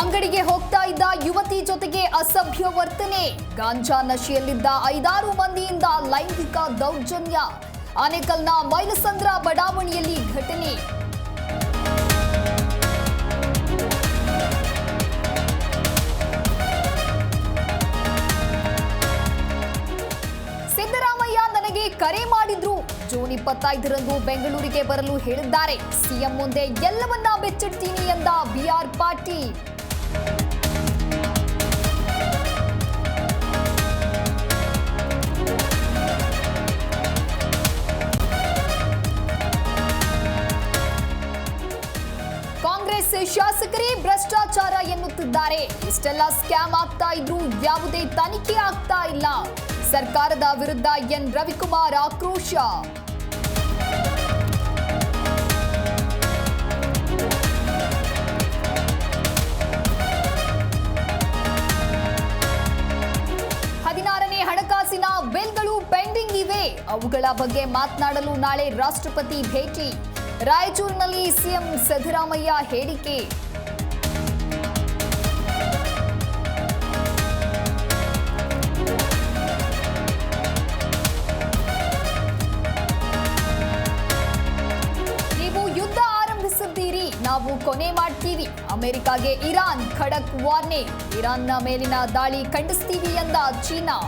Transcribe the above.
ಅಂಗಡಿಗೆ ಹೋಗ್ತಾ ಇದ್ದ ಯುವತಿ ಜೊತೆಗೆ ಅಸಭ್ಯ ವರ್ತನೆ. ಗಾಂಜಾ ನಶೆಯಲ್ಲಿದ್ದ ಐದಾರು ಮಂದಿಯಿಂದ ಲೈಂಗಿಕ ದೌರ್ಜನ್ಯ. ಆನೇಕಲ್ನ ಮೈಲಸಂದ್ರ ಬಡಾವಣೆಯಲ್ಲಿ ಘಟನೆ. ಸಿದ್ದರಾಮಯ್ಯ ನನಗೆ ಕರೆ ಮಾಡಿದ್ರು. ಜೂನ್ ಇಪ್ಪತ್ತೈದರಂದು ಬೆಂಗಳೂರಿಗೆ ಬರಲು ಹೇಳಿದ್ದಾರೆ. ಸಿಎಂ ಮುಂದೆ ಎಲ್ಲವನ್ನ ಬೆಚ್ಚಿಡ್ತೀನಿ ಎಂದ ಬಿಆರ್ ಪಾಟೀಲ್. ಕಾಂಗ್ರೆಸ್ ಶಾಸಕರೇ ಭ್ರಷ್ಟಾಚಾರ ಎನ್ನುತ್ತಿದ್ದಾರೆ. ಇಷ್ಟೆಲ್ಲ ಸ್ಕ್ಯಾಮ್ ಆಗ್ತಾ ಇದ್ರು ಯಾವುದೇ ತನಿಖೆ ಆಗ್ತಾ ಇಲ್ಲ. ಸರ್ಕಾರದ ವಿರುದ್ಧ ಎನ್. ರವಿಕುಮಾರ್ ಆಕ್ರೋಶ. ಬಿಲ್ಗಳು ಪೆಂಡಿಂಗ್ ಇವೆ. ಅವುಗಳ ಬಗ್ಗೆ ಮಾತನಾಡಲು ನಾಳೆ ರಾಷ್ಟ್ರಪತಿ ಭೇಟಿ. ರಾಯಚೂರಿನಲ್ಲಿ ಸಿಎಂ ಸಿದ್ದರಾಮಯ್ಯ ಹೇಳಿಕೆ. ನೀವು ಯುದ್ಧ ಆರಂಭಿಸಿದ್ದೀರಿ. ನಾವು ಕೊನೆ ಮಾಡ್ತೀವಿ. ಅಮೆರಿಕಾಗೆ ಇರಾನ್ ಖಡಕ್ ವಾರ್ನೆ ಇರಾನ್ನ ಮೇಲಿನ ದಾಳಿ ಖಂಡಿಸ್ತೀವಿ ಎಂದ ಚೀನಾ.